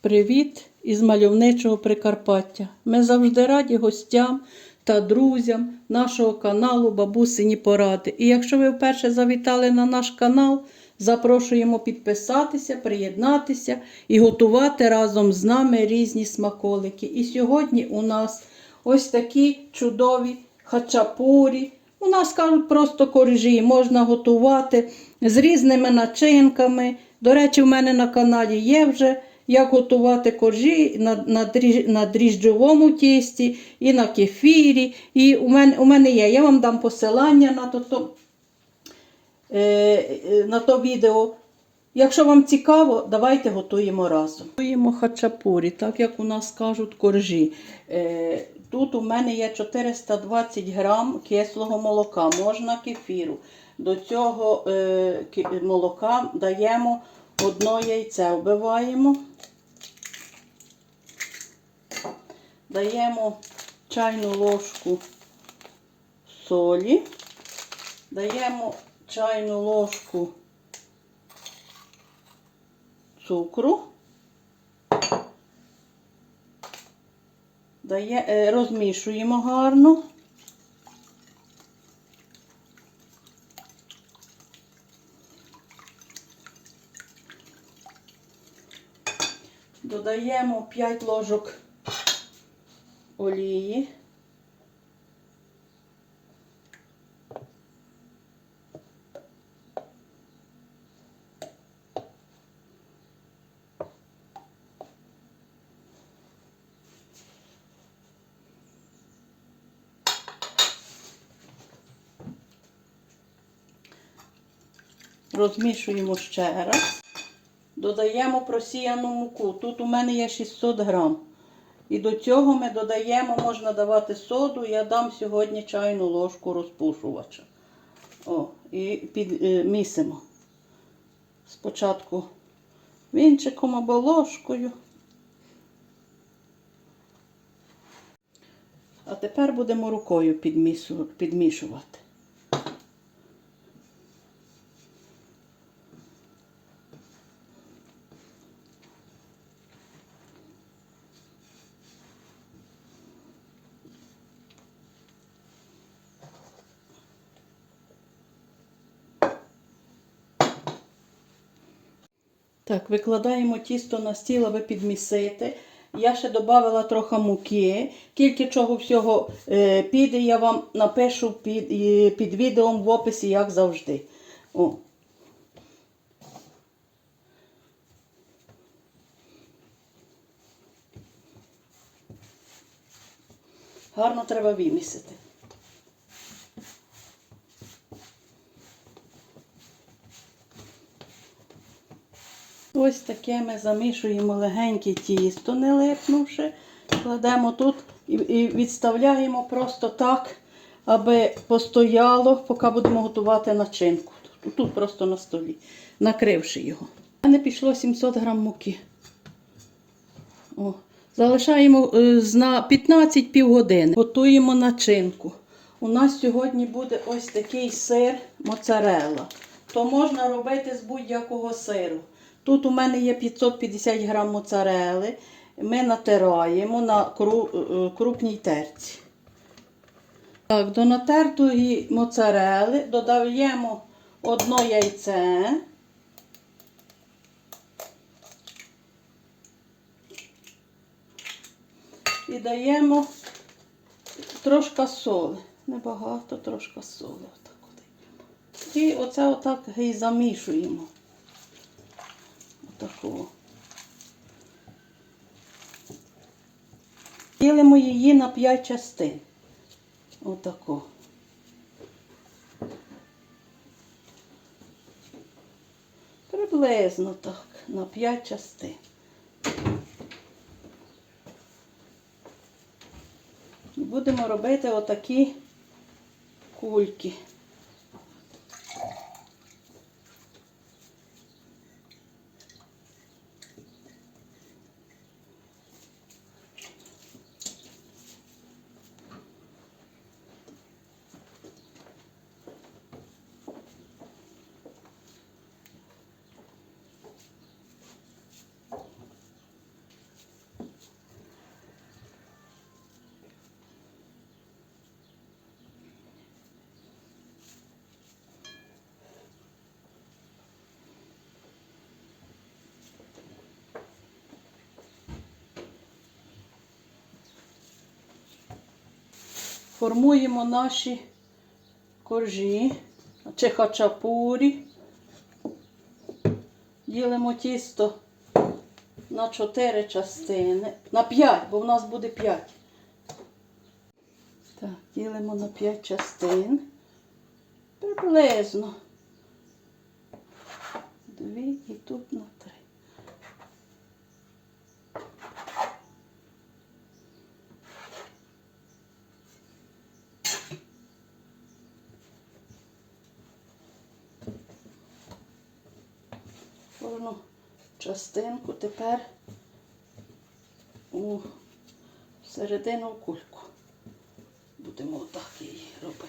Привіт із мальовничого Прикарпаття. Ми завжди раді гостям та друзям нашого каналу Бабусині Поради. І якщо ви вперше завітали на наш канал, запрошуємо підписатися, приєднатися і готувати разом з нами різні смаколики. І сьогодні у нас ось такі чудові хачапурі. У нас кажуть просто коржі, можна готувати з різними начинками. До речі, в мене на каналі є вже як готувати коржі на, на, на дріжджовому тісті і на кефірі. І у мене, у мене є. Я вам дам посилання на то, то, е, е, на то відео. Якщо вам цікаво, давайте готуємо разом. Готуємо хачапурі, так як у нас кажуть коржі. Е, тут у мене є 420 грам кислого молока, можна кефіру. До цього е, молока даємо одно яйце, вбиваємо. Даємо чайну ложку солі, даємо чайну ложку цукру, е, розмішуємо гарно. Додаємо 5 ложок олії. Розмішуємо ще раз. Додаємо просіяну муку. Тут у мене є 600 грам. І до цього ми додаємо, можна давати соду. Я дам сьогодні чайну ложку розпушувача. О, і підмісимо. Спочатку вінчиком або ложкою. А тепер будемо рукою підмішувати. Так, викладаємо тісто на стіл, аби підмісити. Я ще додала трохи муки. Тільки чого всього е, піде, я вам напишу під, під відео в описі, як завжди. О. Гарно треба вимісити. Ось таке ми замішуємо легеньке тісто, не липнувши. Кладемо тут і, відставляємо просто так, аби постояло, поки будемо готувати начинку. Тут, тут просто на столі, накривши його. У мене пішло 700 грам муки. О. Залишаємо е, на 15 півгодини. Готуємо начинку. У нас сьогодні буде ось такий сир моцарелла. То можна робити з будь-якого сиру. Тут у мене є 550 грам моцарели. Ми натираємо на кру- е, крупній терці. Так, до натертої моцарели додаємо одно яйце. І даємо трошки соли. Небагато, трошки соли. І оце отак і замішуємо. Отакого. Ділимо її на 5 частин. Отако. Приблизно так, на 5 частин. Будемо робити отакі кульки. Формуємо наші коржі чи хачапурі. Ділимо тісто на 4 частини. На 5, бо в нас буде 5. Так, ділимо на 5 частин. Приблизно. Дві і тут на три. Частинку тепер у середину кульку. Будемо отак її робити.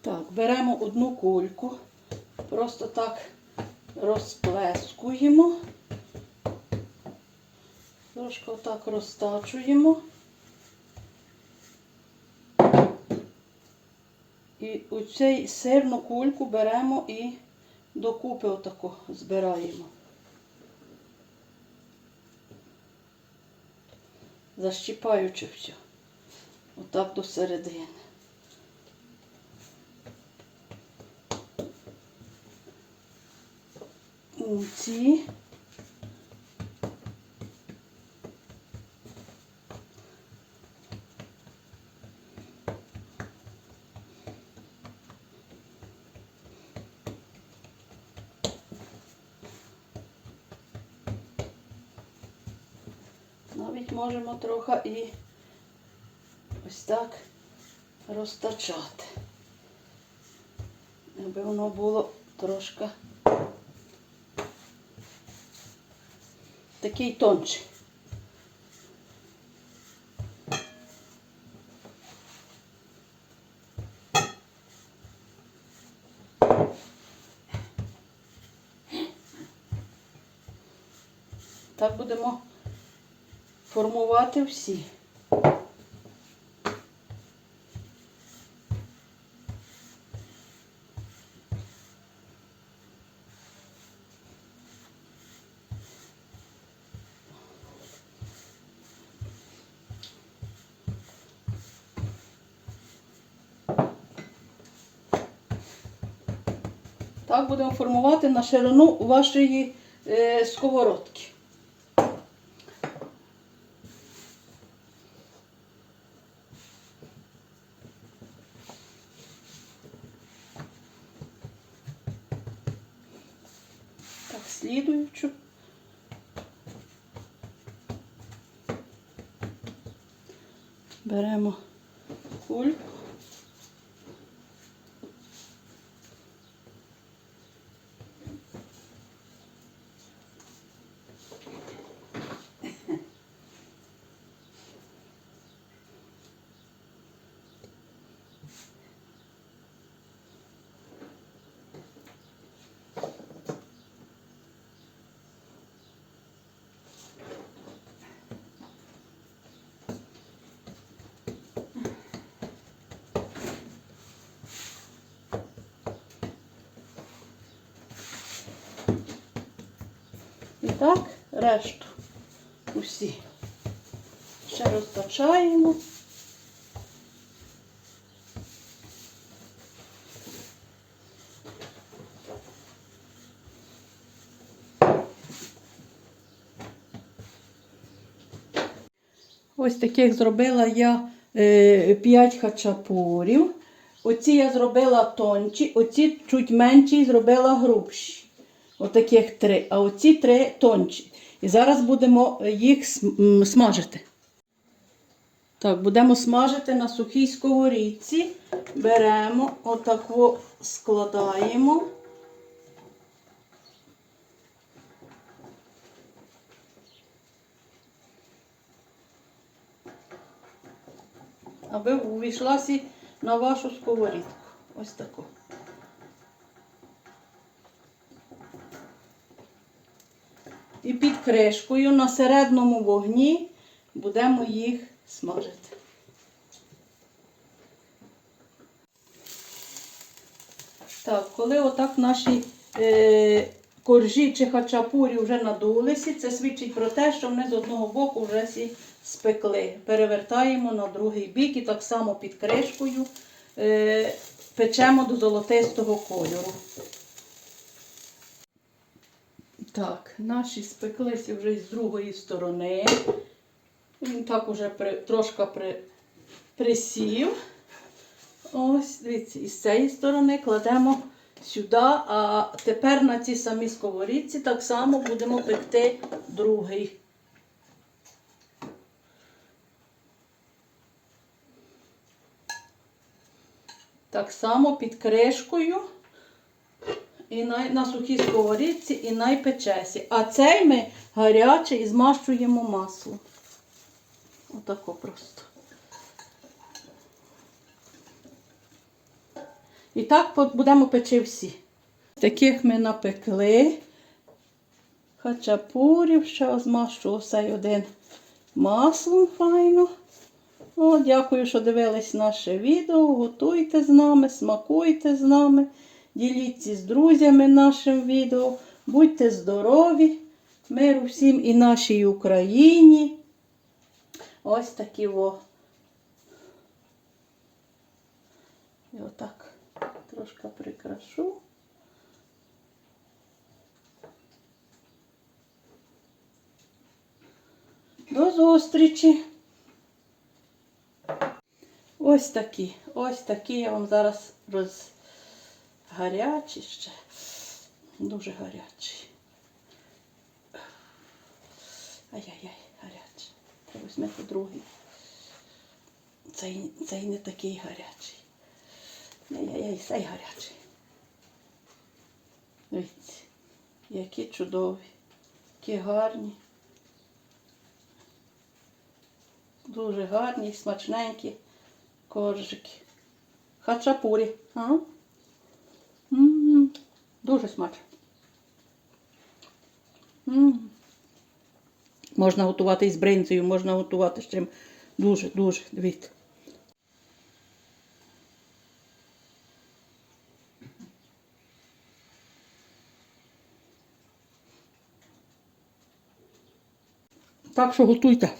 Так, беремо одну кульку, просто так розплескуємо, трошки отак розтачуємо. І у цей сирну кульку беремо і докупи отако збираємо. Защіпаючи все. Отак до середини. Ці навіть можемо трохи і ось так розтачати. Аби воно було трошки такий тонший. Так будемо формувати всі. Так будемо формувати на ширину вашої е, сковородки. Так, слідуючу. Беремо кульку. Так решту усі. Ще розтачаємо. Ось таких зробила я 5 хачапурів. Оці я зробила тонші, оці чуть менші зробила грубші. Отаких три. А оці три тонші. І зараз будемо їх смажити. Так, будемо смажити на сухій сковорідці. Беремо, отако складаємо. Аби увійшлася на вашу сковорідку. Ось таку. І під кришкою на середньому вогні будемо їх смажити. Так, коли отак наші е, коржі чи хачапурі вже надулися. Це свідчить про те, що вони з одного боку вже всі спекли. Перевертаємо на другий бік і так само під кришкою е, печемо до золотистого кольору. Так, наші спеклися вже з другої сторони. Він так уже при, трошки при, присів. Ось, дивіться, і з цієї сторони кладемо сюди, а тепер на цій самій сковорідці так само будемо пекти другий. Так само під кришкою і на, на сухій сковорідці і найпечесі. А цей ми гарячий і змащуємо маслом. Отако просто. І так будемо печи всі. Таких ми напекли. Хачапурів, ще змащу цей один маслом файно. О, дякую, що дивились наше відео. Готуйте з нами, смакуйте з нами, діліться з друзями нашим відео. Будьте здорові, миру всім і нашій Україні. Ось такі во. І отак трошки прикрашу. До зустрічі! Ось такі, ось такі я вам зараз роз... гарячі ще. Дуже гарячі. Ай-яй-яй, гарячі. Треба візьмете другий. Цей, цей не такий гарячий. Ай-яй-яй, цей гарячий. Дивіться, які чудові, які гарні. Дуже гарні, смачненькі коржики. Хачапурі. А? М, Дуже смачно. М. Можна готувати із бринзою, можна готувати з чим. Дуже, дуже, дивіться. Так що готуйте.